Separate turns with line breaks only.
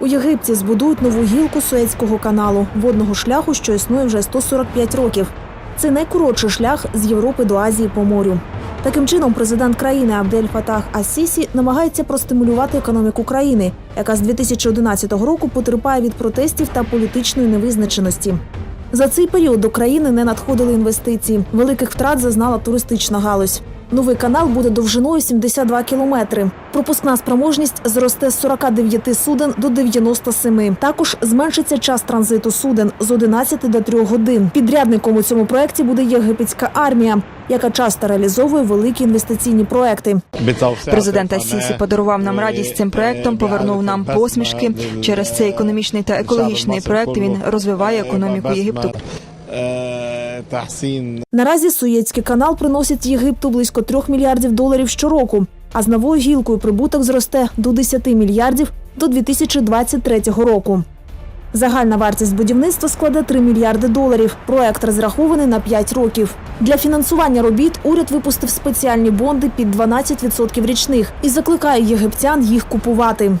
У Єгипті збудують нову гілку Суецького каналу, водного шляху, що існує вже 145 років. Це найкоротший шлях з Європи до Азії по морю. Таким чином, президент країни Абдель Фатах Ас-Сісі намагається простимулювати економіку країни, яка з 2011 року потерпає від протестів та політичної невизначеності. За цей період до країни не надходили інвестиції. Великих втрат зазнала туристична галузь. Новий канал буде довжиною 72 кілометри. Пропускна спроможність зросте з 49 суден до 97. Також зменшиться час транзиту суден з 11 до 3 годин. Підрядником у цьому проєкті буде єгипетська армія, яка часто реалізовує великі інвестиційні проекти.
Президент Асісі подарував нам радість цим проектом, повернув нам посмішки. Через цей економічний та екологічний проект він розвиває економіку Єгипту.
Наразі Суєцький канал приносить Єгипту близько 3 мільярдів доларів щороку, а з новою гілкою прибуток зросте до 10 мільярдів до 2023 року. Загальна вартість будівництва складе 3 мільярди доларів. Проект розрахований на 5 років. Для фінансування робіт уряд випустив спеціальні бонди під 12% річних і закликає єгиптян їх купувати.